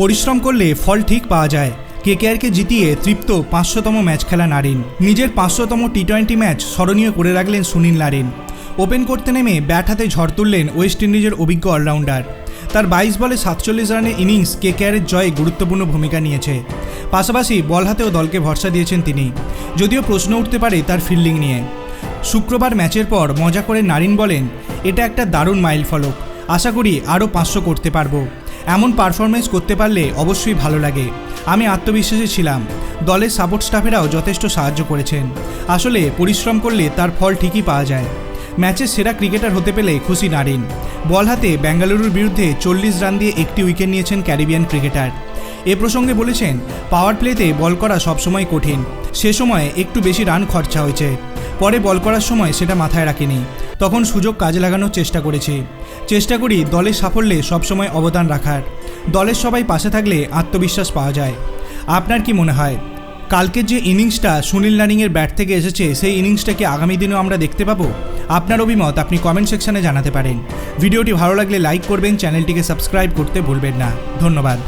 পরিশ্রম করলে ফল ঠিক পাওয়া যায়। কেকেআরকে জিতিয়ে তৃপ্ত পাঁচশোতম ম্যাচ খেলা নারিন। নিজের পাঁচশোতম টি টোয়েন্টি ম্যাচ স্মরণীয় করে রাখলেন সুনীল নারিন। ওপেন করতে নেমে ব্যাট হাতে ঝড় তুললেন ওয়েস্ট ইন্ডিজের অভিজ্ঞ অলরাউন্ডার। তার বাইশ বলে সাতচল্লিশ রানের ইনিংস কেকেআরের জয়ে গুরুত্বপূর্ণ ভূমিকা নিয়েছে। পাশাপাশি বল হাতেও দলকে ভরসা দিয়েছেন তিনি। যদিও প্রশ্ন উঠতে পারে তার ফিল্ডিং নিয়ে। শুক্রবার ম্যাচের পর মজা করে নারিন বলেন, এটা একটা দারুণ মাইল ফলক আশা করি আরও পাঁচশো করতে পারব। এমন পারফরমেন্স করতে পারলে অবশ্যই ভালো লাগে। আমি আত্মবিশ্বাসী ছিলাম। দলের সাপোর্ট স্টাফেরাও যথেষ্ট সাহায্য করেছেন। আসলে পরিশ্রম করলে তার ফল ঠিকই পাওয়া যায়। ম্যাচের সেরা ক্রিকেটার হতে পেলে খুশি নারিন। বল হাতে বেঙ্গালুরুর বিরুদ্ধে চল্লিশ রান দিয়ে একটি উইকেট নিয়েছেন ক্যারিবিয়ান ক্রিকেটার এ প্রসঙ্গে বলেছেন পাওয়ার প্লেতে বল করা সবসময় কঠিন। সে সময় একটু বেশি রান খরচা হয়েছে। পরে বল করার সময় সেটা মাথায় রাখিনি। তখন সুযোগ কাজে লাগানোর চেষ্টা করেছি। চেষ্টা করি দলের সাফল্যে সবসময় অবদান রাখার। দলের সবাই পাশে থাকলে আত্মবিশ্বাস পাওয়া যায়। আপনার কি মনে হয়? কালকের যে ইনিংসটা সুনীল নারিংয়ের ব্যাট থেকে এসেছে, সেই ইনিংসটাকে আগামী দিনেও আমরা দেখতে পাবো? আপনার অভিমত আপনি কমেন্ট সেকশনে জানাতে পারেন। ভিডিওটি ভালো লাগলে লাইক করবেন, চ্যানেলটিকে সাবস্ক্রাইব করতে ভুলবেন না। ধন্যবাদ।